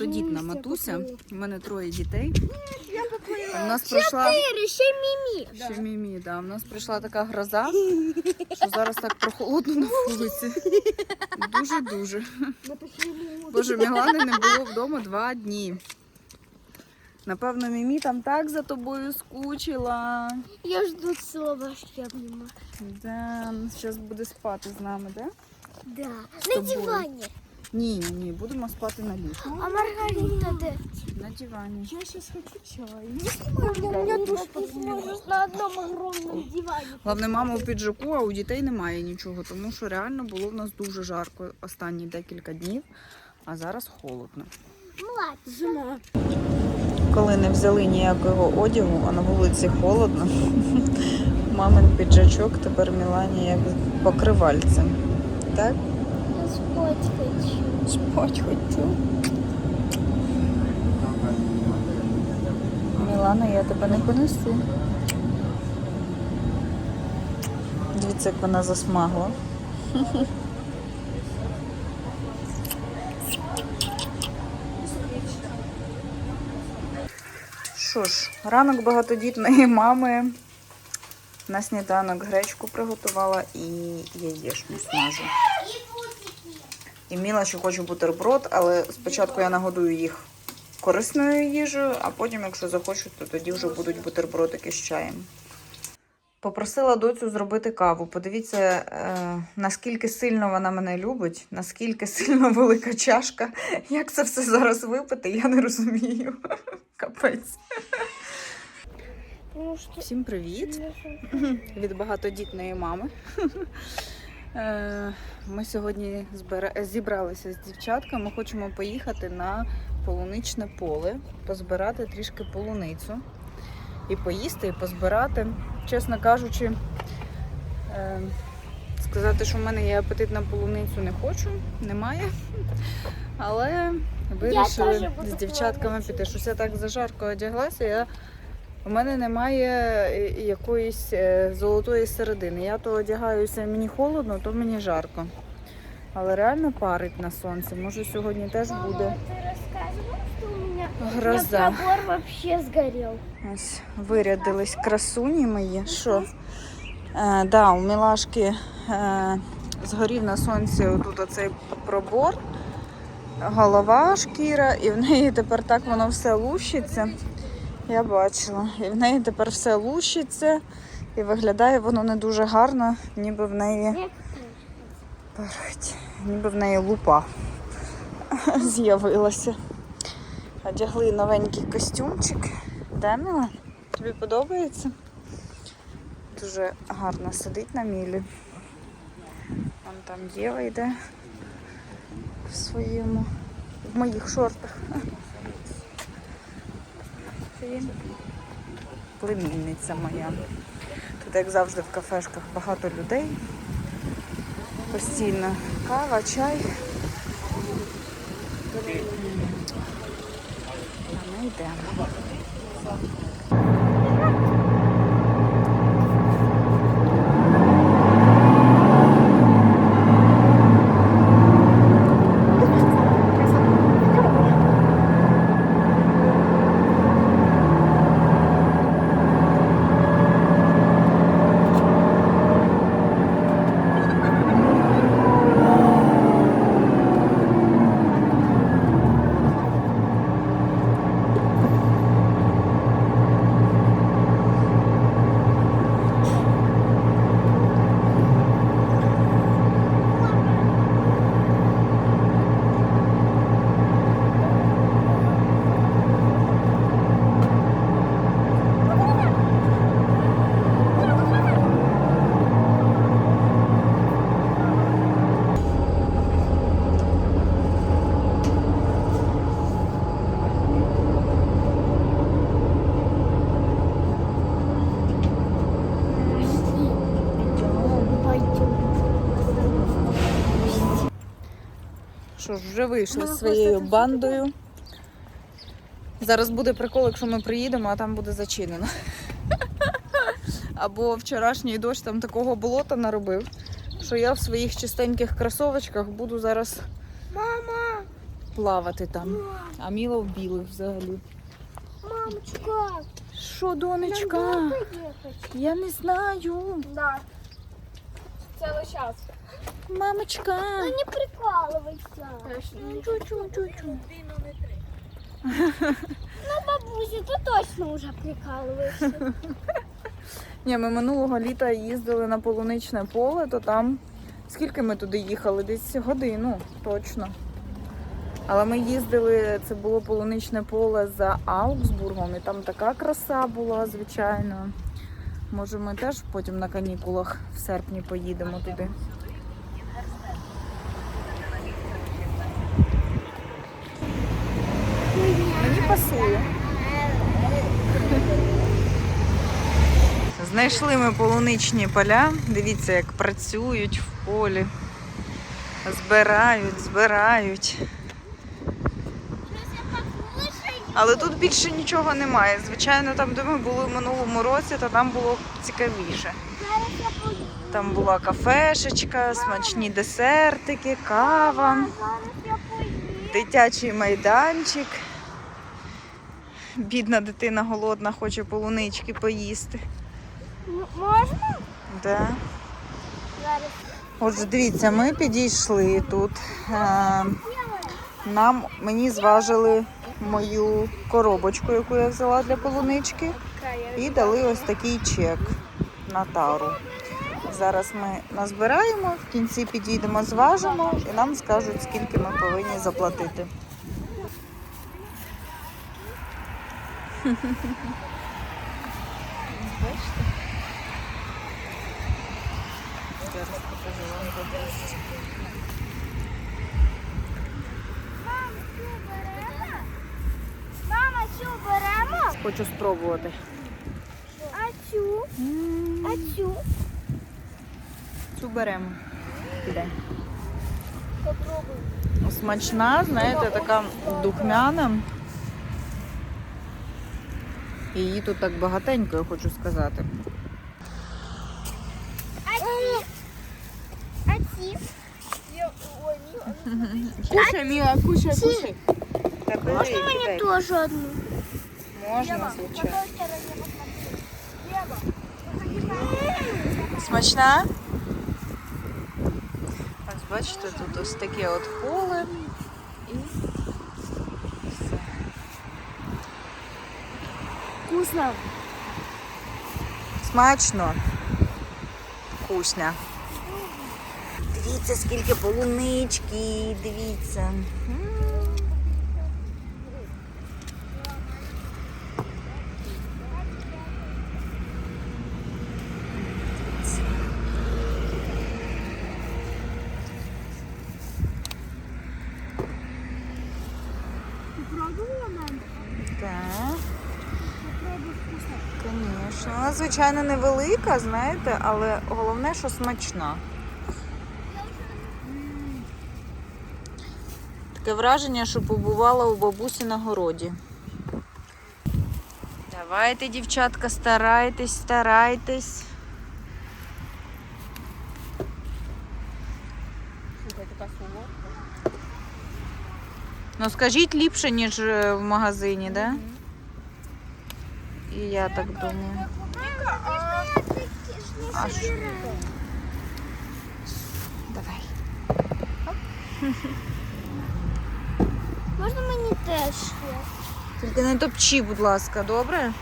багатодітна матуся. У мене троє дітей. У нас пройшла Чотири, ще мімі. ще мімі, да. У нас прийшла така гроза, що зараз так прохолодно на вулиці. Дуже дуже. Боже, Мілани не було вдома два дні. Напевно, Мімі там так за тобою скучила. Я жду слова ще мимо. Да, зараз буде спати з нами, да? Да. На тобою. дивані. Ні, ні, ні, будемо спати на ліжку. А Маргарита де? На дивані. Я сейчас хочу чай. У меня тоже посмотришь на одном огромном диване. Головне, мама у піджаку, а у дітей немає нічого, тому що реально було в нас дуже жарко останні декілька днів, а зараз холодно. Зима. Коли не взяли ніякого одягу, а на вулиці холодно, мамин піджачок тепер Мілані як покривальце. Так? Спать хочу. Мілана, я тебе не понесу. Дивіться, як вона засмагла. Що ж, ранок багатодітної мами на сніданок гречку приготувала і яєчню смажу. І Міла ще хоче бутерброд, але спочатку я нагодую їх корисною їжею, а потім, якщо захочуть, то тоді вже будуть бутербродики з чаєм. Попросила доцю зробити каву. Подивіться, е, наскільки сильно вона мене любить, наскільки сильно велика чашка. Як це все зараз випити, я не розумію. Капець. Ну? Всім привіт від багатодітної мами. Е, Ми сьогодні зібралися з дівчатками. Хочемо поїхати на полуничне поле, позбирати трішки полуницю і поїсти, і позбирати. Чесно кажучи, е, сказати, що в мене є апетит на полуницю, не хочу, немає. Але вирішили з дівчатками піти. Щось я так зажарко одяглася. Я у мене немає е, якоїсь е, золотої середини. Я то одягаюся, мені холодно, то мені жарко. Але реально парить на сонці. Може сьогодні теж буде гроза. пробор вообще сгорел? Ось вирядились красуні мої. Що? Е, да, у Мілашки е, згорів на сонці отут оцей пробор, голова, шкіра, і в неї тепер так воно все лущиться. Я бачила. І в неї тепер все лущиться, і виглядає воно не дуже гарно, ніби в неї Парить. Ніби в неї лупа з'явилася. Одягли новенький костюмчик. Да, Міла? Тобі подобається? Дуже гарно сидить на мілі. Вон там Єва йде в своєму, в моїх шортах. Племінниця моя. Тут, як завжди, в кафешках багато людей. Постійно кава, чай. А ми йдемо. Що ж, вже вийшли з своєю бандою. Зараз буде прикол, якщо ми приїдемо, а там буде зачинено. Або вчорашній дощ там такого болота наробив, що я в своїх чистеньких кросовочках буду зараз Мама, плавати там. А Міла в білих взагалі. Мамочка, Що, донечка? нам? Я не знаю. Да. Целый час. Мамочка. Ну не прикалывайся. Ну, Чу-чу-чу-чу. Ну, бабуся, ти точно вже прикалуєшся. Ні, ми минулого літа їздили на полуничне поле, то там. Скільки ми туди їхали? Десь годину, точно. Але ми їздили, це було полуничне поле за Аугсбургом, і там така краса була, звичайно. Може, ми теж потім на канікулах в серпні поїдемо туди. Мені пасує. Знайшли ми полуничні поля. Дивіться, як працюють в полі. Збирають, збирають. Але тут більше нічого немає. Звичайно, там, де ми були в минулому році, то там було цікавіше. Там була кафешечка, смачні десертики, кава, дитячий майданчик. Бідна дитина голодна, хоче полунички поїсти. Можна? Да. Зараз. Отже, дивіться, ми підійшли тут. Е, Нам мені зважили мою коробочку, яку я взяла для полунички, і дали ось такий чек на тару. Зараз ми назбираємо, в кінці підійдемо, зважимо і нам скажуть, скільки ми повинні заплатити. Бачите? Зараз покажу вам бабусю. Мама, цю беремо? Хочу спробувати. А цю? А цю? Цю беремо. Піде. Попробуй. Смачна, знаєте, така духмяна. І Її тут так багатенько, я хочу сказати. Кушай, Міла, кушай, кушай. Та бери, Можна мені кидай. теж одну? Можна, звичайно. Смачна? Ось бачите, тут ось таке от поле. І все. Вкусно. Смачно. Вкусно. Дивіться, скільки полунички, дивіться. М. Попробувала, мам? Так, Попробуй вкусно. звісно. Вона, звичайно, невелика, знаєте, але головне, що смачна. Таке враження, що побувала у бабусі на городі. Давайте, дівчатка, старайтесь, старайтесь. Ну скажіть ліпше, ніж е, в магазині, да? І я так думаю. А що? Давай. Можна мені теж ще? Тільки не топчи, будь ласка, добре?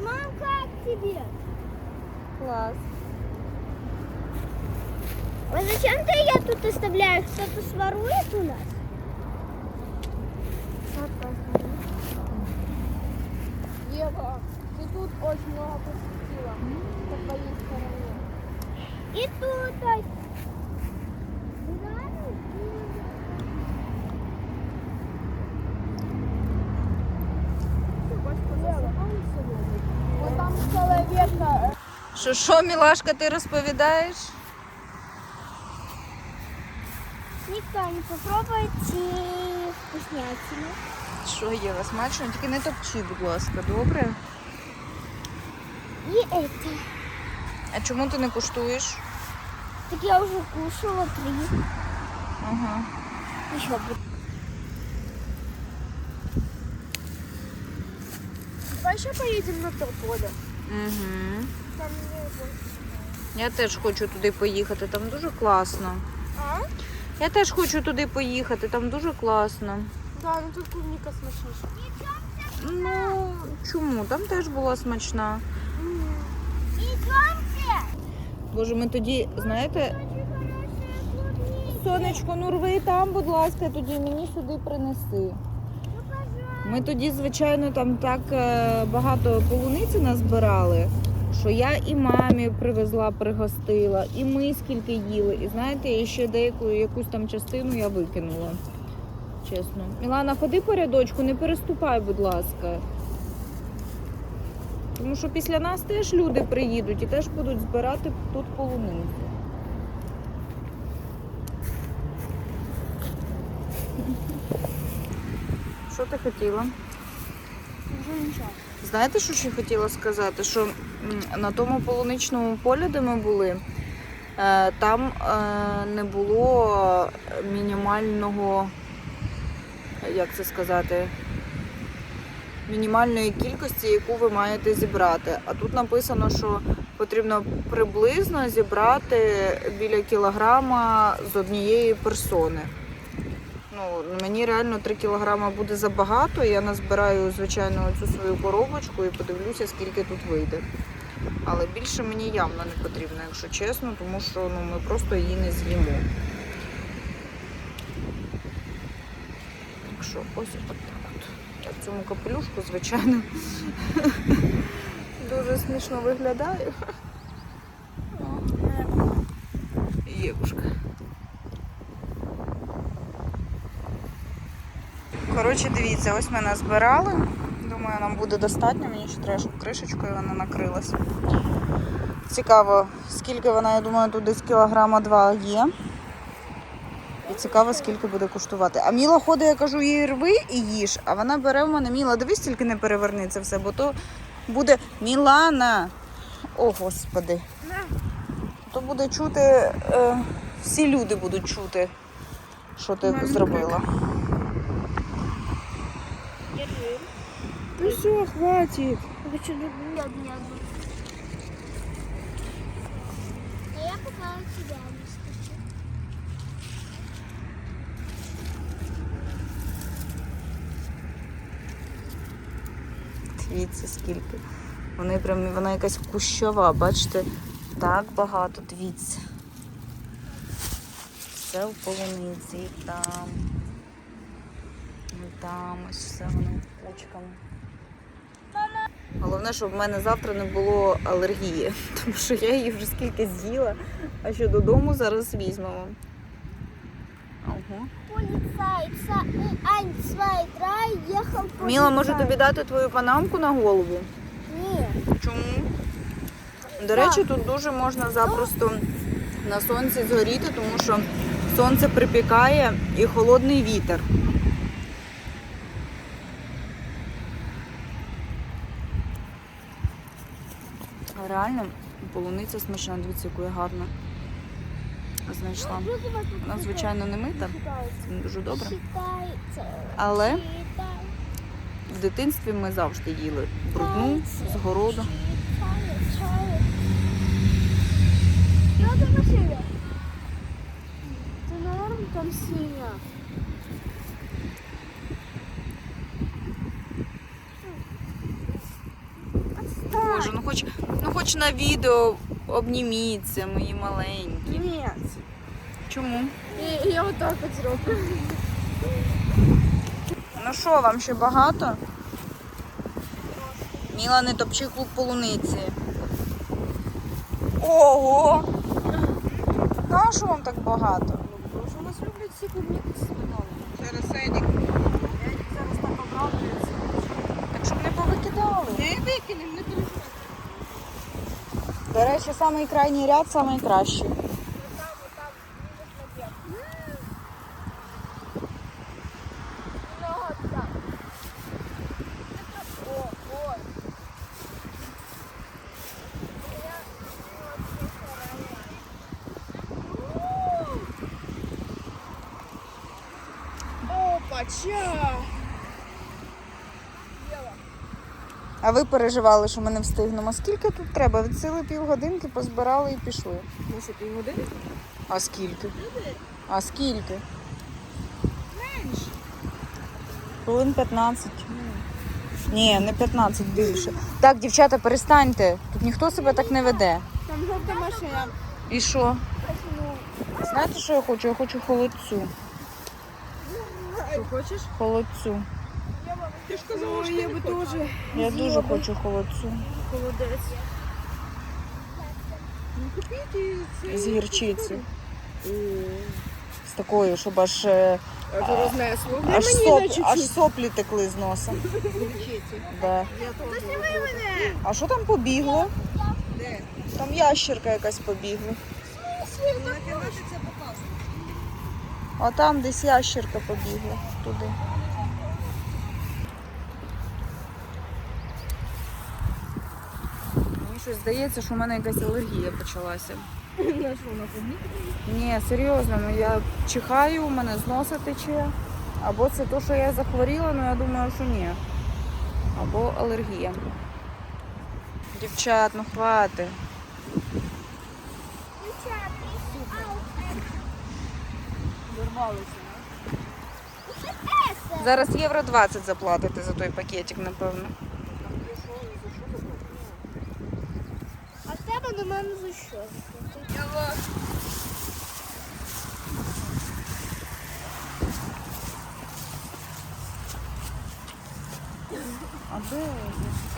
Мам, как тебе? Клас. А зачем ты я тут оставляю? Кто-то сворует у нас? Очень много посетила по твоей стороне. И тут. Що, що, мілашка, ти розповідаєш? Никто не попробует ці вкуснятины. Що є, смачно? Тільки не топчи, будь ласка, добре? И это. А чому ти не куштуєш? Так я уже кушала три. Ага. Еще будет. Давай еще поедем на то поле. Угу. Там мне больше. Я теж хочу туди поїхати, там дуже класно. А? Я теж хочу туди поїхати, там дуже класно. Да, ну тут клубника смачніша. Ну, чому? Там теж була смачна. Боже, ми тоді, знаєте, сонечко, ну рви там, будь ласка, тоді мені сюди принеси. Ми тоді, звичайно, там так е, багато полуниці назбирали, що я і мамі привезла, пригостила, і ми скільки їли. І знаєте, і ще деяку якусь там частину я викинула. Чесно. Мілана, ходи по рядочку, не переступай, будь ласка. Тому що після нас теж люди приїдуть і теж будуть збирати тут полуницю. Що ти хотіла? Уже нічого. Знаєте, що ще хотіла сказати? Що на тому полуничному полі, де ми були, е, там е, не було мінімального, як це сказати, мінімальної кількості, яку ви маєте зібрати. А тут написано, що потрібно приблизно зібрати біля кілограма з однієї персони. Ну, мені реально 3 кілограма буде забагато. Я назбираю, звичайно, цю свою коробочку і подивлюся, скільки тут вийде. Але більше мені явно не потрібно, якщо чесно, тому що ну, ми просто її не з'їмо. Так що ось в цьому капелюшку, звичайно, дуже смішно виглядаю. Євушка. Коротше, дивіться, ось ми назбирали. Думаю, нам буде достатньо. Мені ще треба, щоб кришечкою вона накрилася. Цікаво, скільки вона, я думаю, тут десь кілограма два є. Цікаво, скільки буде коштувати. А Міла ходить, я кажу, їй рви і їж. А вона бере в мене Міла, дивись, тільки не переверни це все, бо то буде Мілана. О, господи. То буде чути, е, всі люди будуть чути, що ти Мамі зробила. Ну все, хватит. Вы что, нет, не одну. А я пока тебя не Дивіться, скільки. Вони прям, вона якась кущова, бачите, так багато, дивіться. Все в полуниці, і там. І там ось все воно кучками. Головне, щоб в мене завтра не було алергії, тому що я її вже скільки з'їла, а що додому зараз візьмемо. Ого. Полицай, пса, Ань, свай, трай, ехал по Міла, може тобі дати твою панамку на голову? Нет. Чому? До речі, тут дуже можна запросто на сонці згоріти, тому що сонце припікає і холодний вітер. Реально, полуниця смачна, дивіться, яку я гарно знайшла. Вона, звичайно, не мита, це не дуже добре. Але в дитинстві ми завжди їли брудну з городу. Там синяя. Боже, ну хоч, ну хоч на відео обніміться, мої маленькі. Чому? И, я вот так вот сделаю. Ну що, вам ще багато? Міла не топчи клуб полуниці. Ого! На що вам так багато? Боже, у нас люблять всі клубніки з. Зараз Едік. Зараз так обрадуюся. Так щоб не повикидали. Не викинемо, не переживай. До речі, самий крайній ряд самий кращий. А ви переживали, що ми не встигнемо. Скільки тут треба? Від сили півгодинки позбирали і пішли. Ну що, півгодини? А скільки? А скільки? Менше. Хвилин 15. Ні, не 15, більше. Так, дівчата, перестаньте. Тут ніхто себе так не веде. Там жовта машина. І що? Знаєте, що я хочу? Я хочу холодцю. Хочеш? Холодцю. Ти ж казала, що я би теж. Я дуже хочу холодцю. Холодець. Ну купіть і З гірчиці. З такою, щоб аж, е, Аж рознесло. аж, соп, аж соплі текли з носа. Гірчиці. Да. Я теж. мене. А що там побігло? Де? Там ящерка якась побігла. Вона казала, що це попасти. А там десь ящерка побігла туди. Мені щось здається, що в мене якась алергія почалася. Ні, серйозно, ну я чихаю, у мене з носа тече. Або це то, що я захворіла, ну я думаю, що ні. Або алергія. Дівчат, ну хвати. Зараз євро 20 заплатите за той пакетик, напевно. А в тебе до мене за що? А де?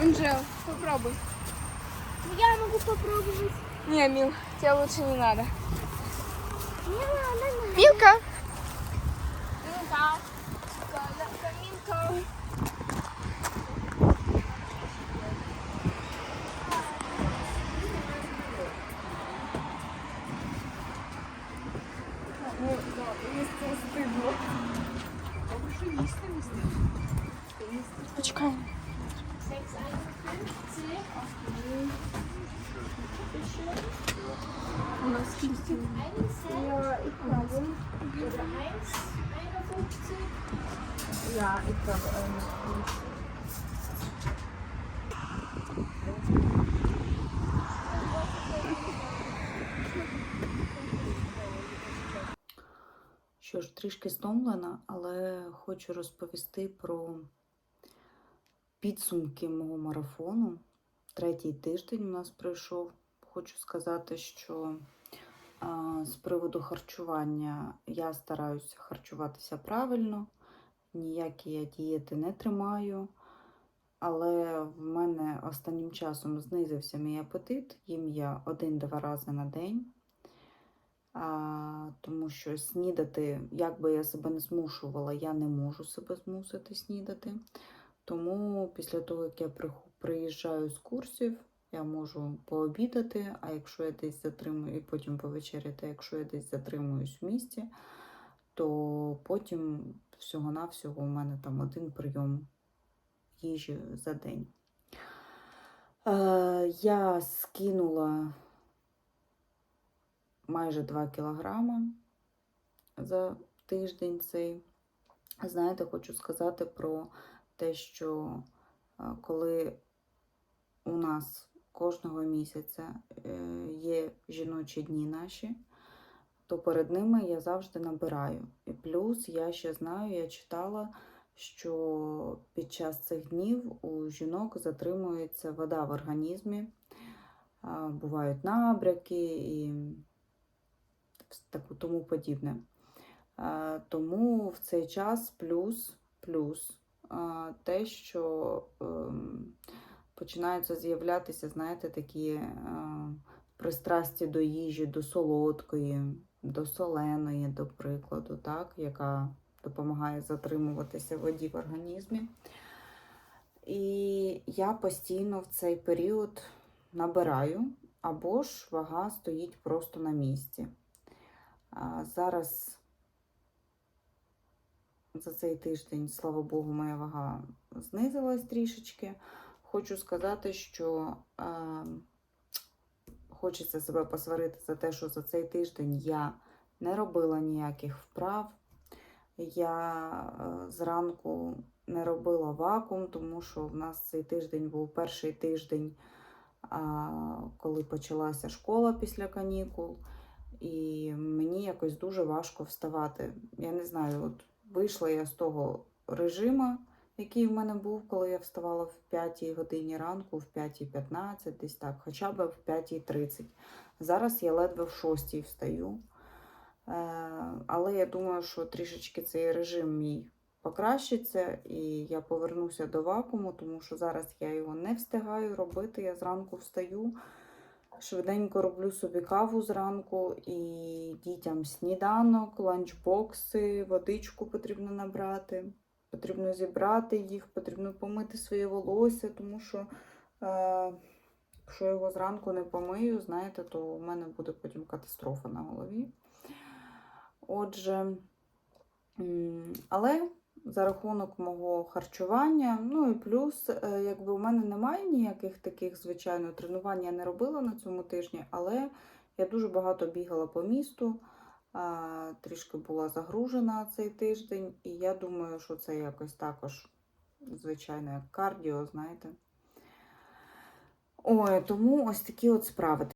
Анжел, попробуй. Я могу попробовать. Не, Мил, тебе лучше не надо. Не надо. Милка! Милка. Милка. Почекай. У нас 51. Ja, ik kan Що ж, трішки стомлена, але хочу розповісти про підсумки мого марафону. Третій тиждень у нас пройшов. Хочу сказати, що з приводу харчування я стараюся харчуватися правильно, ніякі я дієти не тримаю. Але в мене останнім часом знизився мій апетит. Їм я один-два рази на день. А, тому що снідати, як би я себе не змушувала, я не можу себе змусити снідати. Тому після того, як я приїжджаю з курсів, я можу пообідати, а якщо я десь затримую, і потім повечеряти, якщо я десь затримуюсь в місті, то потім всього-навсього у мене там один прийом їжі за день. Е, я скинула майже 2 кілограми за тиждень цей. Знаєте, хочу сказати про те, що е, коли у нас кожного місяця е, є жіночі дні наші, то перед ними я завжди набираю. І плюс я ще знаю, я читала, що під час цих днів у жінок затримується вода в організмі, бувають набряки і тому подібне. Тому в цей час плюс, плюс те, що ем, починаються з'являтися, знаєте, такі е, пристрасті до їжі, до солодкої, до соленої, до прикладу, так, яка допомагає затримуватися воді в організмі. І я постійно в цей період набираю, або ж вага стоїть просто на місці. А Зараз за цей тиждень, слава Богу, моя вага знизилась трішечки. Хочу сказати, що е, хочеться себе посварити за те, що за цей тиждень я не робила ніяких вправ, Я е, зранку не робила вакуум, тому що в нас цей тиждень був перший тиждень, а, коли почалася школа після канікул, і мені якось дуже важко вставати. Я не знаю, от вийшла я з того режиму, який в мене був, коли я вставала в 5 годині ранку, в 5.15, десь так, хоча б в 5.30. Зараз я ледве в 6 встаю. Е, Але я думаю, що трішечки цей режим мій покращиться, і я повернуся до вакууму, тому що зараз я його не встигаю робити. Я зранку встаю, швиденько роблю собі каву зранку і дітям сніданок, ланчбокси, водичку потрібно набрати. Потрібно зібрати їх, потрібно помити своє волосся, тому що е, якщо його зранку не помию, знаєте, то у мене буде потім катастрофа на голові. Отже, але за рахунок мого харчування, ну і плюс, е, якби у мене немає ніяких таких, звичайно, тренувань я не робила на цьому тижні, але я дуже багато бігала по місту, трішки була загружена цей тиждень, і я думаю, що це якось також, звичайно, як кардіо, знаєте. Ой, тому ось такі от справи.